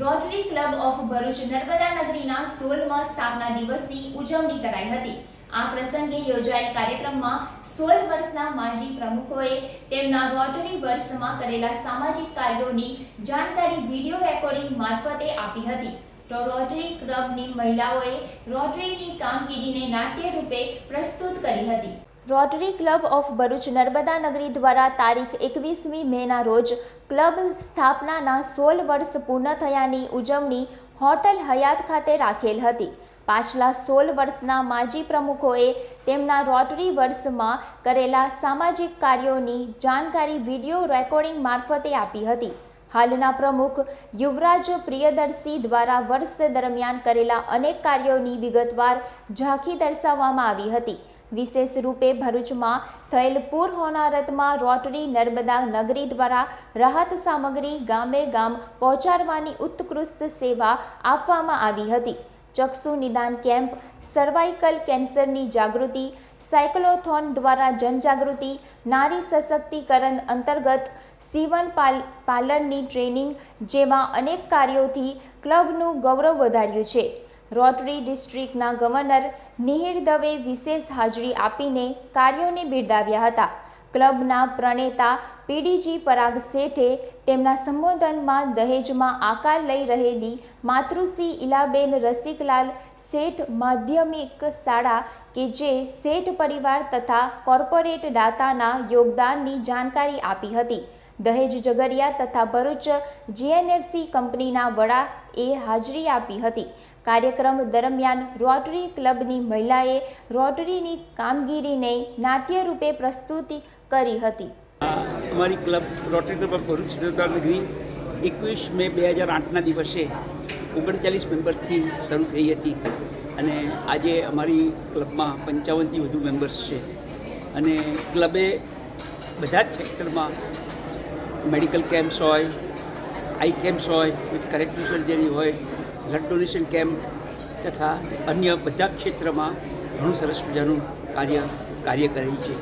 Rotary club of Bharuch Narmada નગરીના સોળમાં સ્થાપના દિવસની ઉજવણી કરાઈ હતી. આ પ્રસંગે યોજાયેલ કાર્યક્રમમાં સોળ વર્ષના માજી પ્રમુખોએ તેમના રોટરી વર્ષમાં કરેલા સામાજિક કાર્યોની જાણકારી વીડિયો રેકોર્ડિંગ મારફતે આપી હતી. તો રોટરી ક્લબની મહિલાઓએ રોટરીની કામગીરીને નાટ્ય રૂપે પ્રસ્તુત કરી હતી. Rotary club of Bharuch Narmada Nagari દ્વારા તારીખ એકવીસમી મેના રોજ ક્લબ સ્થાપનાના સોળ વર્ષ પૂર્ણ થયાની ઉજવણી હોટલ હયાત ખાતે રાખેલ હતી. પાછલા સોળ વર્ષના માજી પ્રમુખોએ તેમના રોટરી વર્ષમાં કરેલા સામાજિક કાર્યોની જાણકારી વીડિયો રેકોર્ડિંગ મારફતે આપી હતી. હાલના પ્રમુખ યુવરાજ પ્રિયદર્શી દ્વારા વર્ષ દરમિયાન કરેલા અનેક કાર્યોની વિગતવાર ઝાંખી દર્શાવવામાં આવી હતી. વિશેષ રૂપે ભરૂચમાં થયેલ પૂર હોનારતમાં રોટરી નર્મદા નગરી દ્વારા રાહત સામગ્રી ગામે ગામ પહોંચાડવાની ઉત્કૃષ્ટ સેવા આપવામાં આવી હતી. ચક્ષુ નિદાન કેમ્પ, સર્વાઇકલ કેન્સરની જાગૃતિ, સાયક્લોથોન દ્વારા જનજાગૃતિ, નારી સશક્તિકરણ અંતર્ગત સીવન પાર્લરની ટ્રેનિંગ જેવા અનેક કાર્યોથી ક્લબનું ગૌરવ વધાર્યું છે. રોટરી ડિસ્ટ્રિક્ટના ગવર્નર નિહિર દવે વિશેષ હાજરી આપીને કાર્યોને બિરદાવ્યા હતા. ક્લબના પ્રણેતા પીડીજી પરાગ શેઠે તેમના સંબોધનમાં દહેજમાં આકાર લઈ રહેલી માતૃશ્રી ઇલાબેન રસિકલાલ શેઠ માધ્યમિક શાળા કે જે શેઠ પરિવાર તથા કોર્પોરેટ દાતાના યોગદાનની જાણકારી આપી હતી. દહેજ જગરિયા તથા ભરૂચ જીએનએફસી કંપનીના વડા એ હાજરી આપી હતી. કાર્યક્રમ દરમિયાન રોટરી ક્લબની મહિલાએ રોટરીની કામગીરીને નાટ્ય રૂપે પ્રસ્તુતિ કરી હતી. અમારી ક્લબ રોટરી ક્લબ ભરૂચ નગરી એકવીસ મે બે હજાર આઠના દિવસે ઓગણચાલીસ મેમ્બર્સથી શરૂ થઈ હતી અને આજે અમારી ક્લબમાં પંચાવનથી વધુ મેમ્બર્સ છે. અને ક્લબે બધા જ સેક્ટરમાં મેડિકલ કેમ્પ્સ હોય, આઈ કેમ્પ્સ હોય વિથ કરેક્ટિવ સર્જરી હોય બ્લડ ડોનેશન કેમ્પ તથા અન્ય બધા ક્ષેત્રમાં ઘણું સરસ મજાનું કાર્ય કાર્ય કરે છે.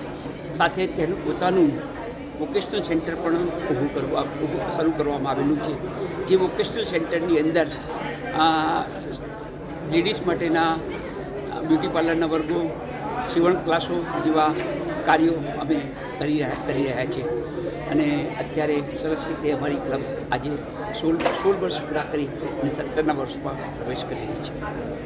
સાથે તેનું પોતાનું વોકેશનલ સેન્ટર પણ ઊભું કરવા, ઊભું શરૂ કરવામાં આવેલું છે. જે વોકેશનલ સેન્ટરની અંદર લેડીઝ માટેના બ્યુટી પાર્લરના વર્ગો સીવણ ક્લાસો જેવા કાર્યો અમે કરી રહ્યા કરી રહ્યા છે. અને અત્યારે સરસ રીતે અમારી ક્લબ આજે સોળ સોળ વર્ષ પૂરા કરી અને સત્તરના વર્ષમાં પ્રવેશ કરી રહી છે.